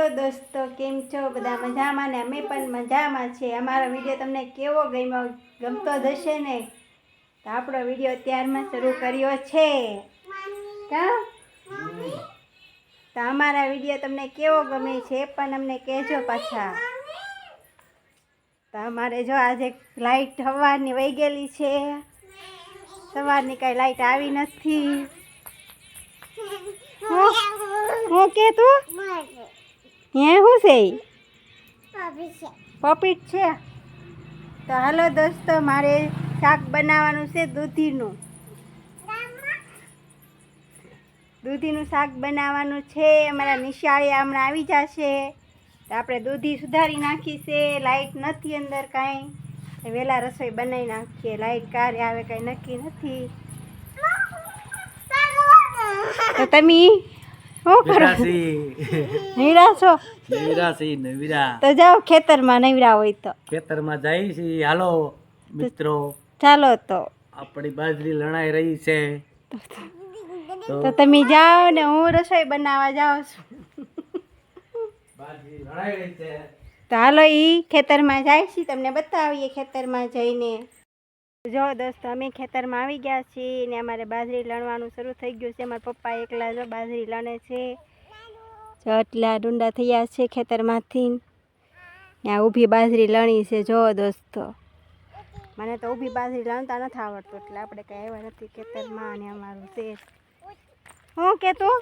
Hello દોસ્તો, કેમ છો? બધા મજામાં ને? અમે પણ મજામાં છે અમારો વીડિયો તમને કેવો ગમ્યો? ગમતો હશે ને? તો આપણો વીડિયો અત્યારમાં શરૂ કર્યો છે. તો અમારા વીડિયો તમને કેવો ગમે છે એ પણ અમને કહેજો પાછા. તો અમારે જો આજે લાઇટ સવારની વહી ગયેલી છે. સવારની કાંઈ લાઇટ આવી નથી. હું કે તું? હે શું છે? પોપીટ છે. તો હાલો દોસ્તો મારે શાક બનાવવાનું છે દૂધીનું. દૂધીનું શાક બનાવવાનું છે. અમારા નિશાળે હમણાં આવી જશે. તો આપણે દૂધી સુધારી નાખી છે. લાઈટ નથી અંદર કાંઈ. વહેલા રસોઈ બનાવી નાખીએ. લાઇટ ક્યારે આવે કાંઈ નક્કી નથી. તો તમે શું કરો નીરા નિરાશી નવીરા તો જાઓ ખેતરમાં નવરા હોય તો. ખેતરમાં જાય છે. હાલો મિત્રો. ચાલો તો. આપણી બાજરી લણાઈ રહી છે. તો તમે જાઓ ને હું રસોઈ બનાવવા જાઉં છું. બાજરી લણાઈ રહી છે. તો હાલો ઈ ખેતરમાં જાય છે. તમને બતાવીએ ખેતરમાં જઈને. જો દોસ્તો અમે ખેતરમાં આવી ગયા છીએ ને અમારે બાજરી લણવાનું શરૂ થઈ ગયું છે. મારા પપ્પા એકલા જો બાજરી લણે છે. જો ડુંડા થયા છે ખેતરમાંથી. ત્યાં ઊભી બાજરી લણી છે જો દોસ્તો મને તો ઊભી બાજરી લણતા નથી આવડતું એટલે આપણે કંઈ આવ્યા નથી ખેતરમાં અને અમારું છે. હું કે તું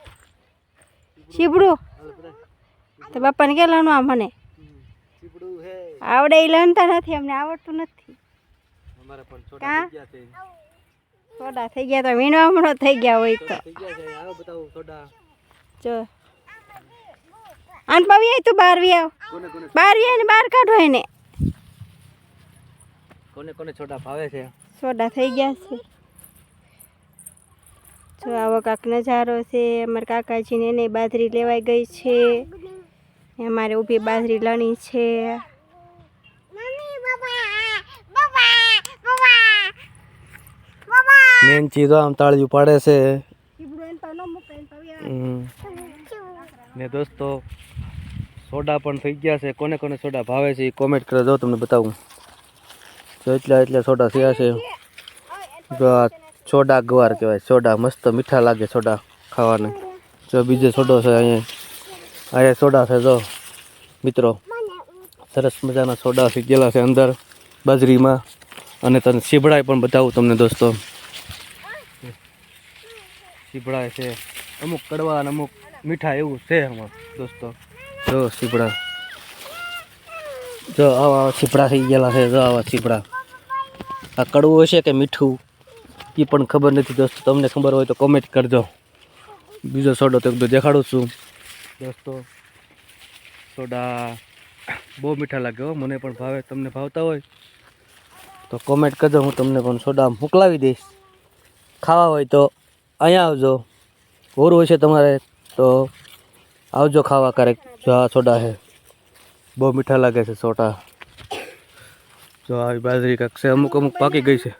શીબડું તો બાપાને કે લણવા મને? આવડે એ લણતા નથી અમને આવડતું નથી. અમારે પણ છોટા થઈ ગયા છે. સોડા થઈ ગયા તો વીણવા હમણો થઈ ગયા હોય તો. થઈ ગયા છે. આવો બતાવો છોટા. જો. આન પવી આય તું બહાર વી આવ. કોને કોને? બહાર વી આય ને બહાર કાઢો એને. કોને કોને છોટા ભાવે છે? સોડા થઈ ગયા છે. જો આવો કાંક નજારો છે. અમારા કાકાજીને એને બાજરી લેવાઈ ગઈ છે. અમારે ઊભી બાજરી લણી છે. નેનચી ચીજો આમ તાળિયું પાડે છે. ને દોસ્તો સોડા પણ થઈ ગયા છે. કોને કોને સોડા ભાવે છે એ કોમેન્ટ કરે જો તમને બતાવું. જો એટલા એટલા સોડા થયા છે. જો આ સોડા ગવાર કહેવાય. સોડા મસ્ત મીઠા લાગે સોડા ખાવાને. જો બીજો સોડો છે અહીંયા. અહીંયા સોડા છે જો. મિત્રો સરસ મજાના સોડા થઈ ગયેલા છે અંદર બાજરીમાં. અને તને સીભડાય પણ બતાવું તમને દોસ્તો. સીભડાય છે. અમુક કડવા અને અમુક મીઠા એવું છે આમાં, દોસ્તો. જો સીપડા. જો આવા આવા સીપડા થઈ ગયેલા છે, જો આવા સીપડા. આ કડવું હશે કે મીઠું? એ પણ ખબર નથી, દોસ્તો. તમને ખબર હોય તો કોમેન્ટ કરજો. બીજો સોડો તો એકદમ દેખાડું છું. દોસ્તો, સોડા બહુ મીઠા લાગે હો, મને પણ ભાવે, તમને ભાવતા હોય તો કોમેન્ટ કરજો, હું તમને પણ સોડા મોકલાવી દઈશ. ખાવા હોય તો. અહીંયા આવજો. ઓરું હોય છે તમારે તો આવજો ખાવા ક્યારેક. જો આ સોડા છે. બહુ મીઠા લાગે છે સોડા. જો આવી બાજરી કાંક છે. અમુક અમુક પાકી ગઈ છે.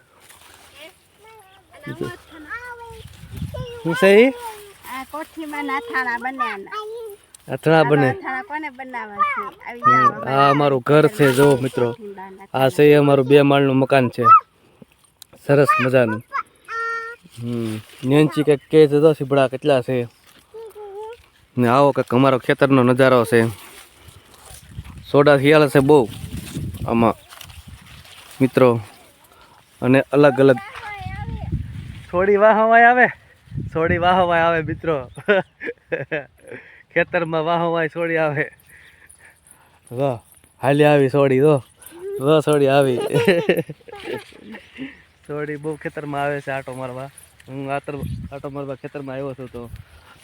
શું છે એ આ કોઠીમાં નાથાણા બન્યાના અથડા બને. નાથાણા કોને બનાવવા છે? આવી હમ, જાઓ આ અમારું ઘર છે જો મિત્રો. આ છે એ અમારું બે માળનું મકાન છે. સરસ મજાનું. નેન્ચી કંઈક કહે છે, તો સીપડા કેટલા છે? ને આવો કંઈક અમારો ખેતરનો નજારો છે. સોડા શિયાળ છે બહુ, આમાં. મિત્રો, અને અલગ અલગ થોડી વાહવાય આવે થોડી વાહવાય આવે, મિત્રો. ખેતરમાં વાહવાય છોડી આવે. વાહ, હાલી આવી સોડી, તો. વાહ, સોડી આવી. સોડી બહુ ખેતરમાં આવે છે, આટો મારવા. હું આતર આટો મારવા ખેતરમાં આવ્યો છું તો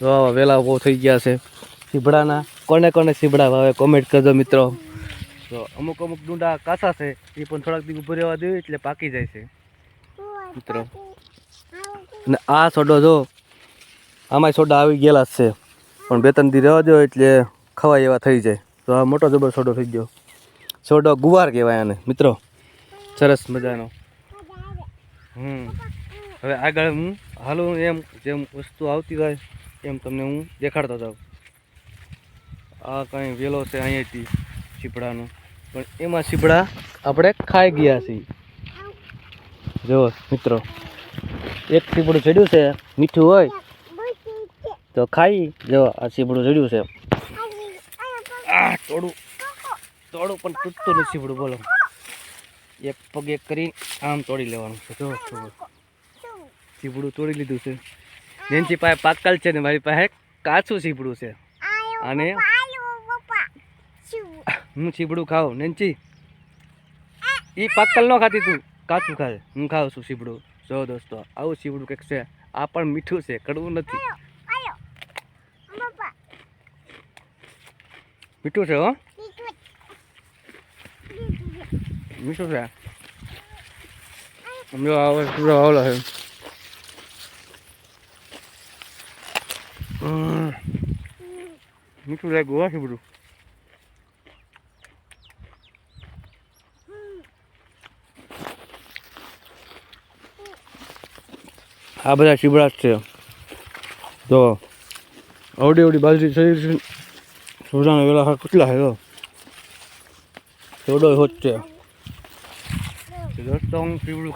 જો આવા વેલા બહુ થઈ ગયા છે. સીભડાના કોને કોને સીભડા ભાવે કોમેન્ટ કરજો મિત્રો. તો અમુક અમુક ડુંડા કાચા છે, એ પણ થોડાક દી ઊભો રહેવા દેવું એટલે પાકી જાય છે. મિત્રો. અને આ સોડો જો, આમાંય સોડા આવી ગયેલા છે. પણ બે ત્રણ દી રહેવા દો એટલે ખવાય એવા થઈ જાય. તો આ મોટો જબર સોડો થઈ ગયો. સોડો ગુવાર કહેવાય આને. મિત્રો, સરસ મજાનો. હમ. હવે આગળ હું હાલું એમ જેમ વસ્તુ આવતી હોય એમ તમને હું દેખાડતો જાઉં. આ કંઈ વેલો છે અહીંયાથી સીપડાનું પણ એમાં સીપડા આપણે ખાઈ ગયા છીએ. જુઓ મિત્રો, એક સીપડું ચડ્યું છે, મીઠું હોય તો ખાઈ. જુઓ, આ સીપડું ચડ્યું છે. આ તોડું તોડું પણ તૂટતું નથી સીપડું બોલો. એક પગ એક કરી આમ તોડી લેવાનું છે. જુઓ. સીપડું તોડી લીધું છે. જેનથી પાસે પાકલ છે ને મારી પાસે કાચું સીપડું છે. અને હું સીપડું ખાઉં નેન્ચી. એ પાકલ ન ખાતી તું. કાચું ખાય. હું ખાઉં છું સીપડું. જો દોસ્તો આવું સીપડું કંઈક છે. આ પણ મીઠું છે કડવું નથી. મીઠું છે હો. મીઠું છે. સમજો આવે છે હમ. મીઠું Bruno. આ બધા શીબડા જ છે તો અવડી અવડી બાજરી શરીર સોજાના વેલા કેટલા છે થોડો હોત છે હું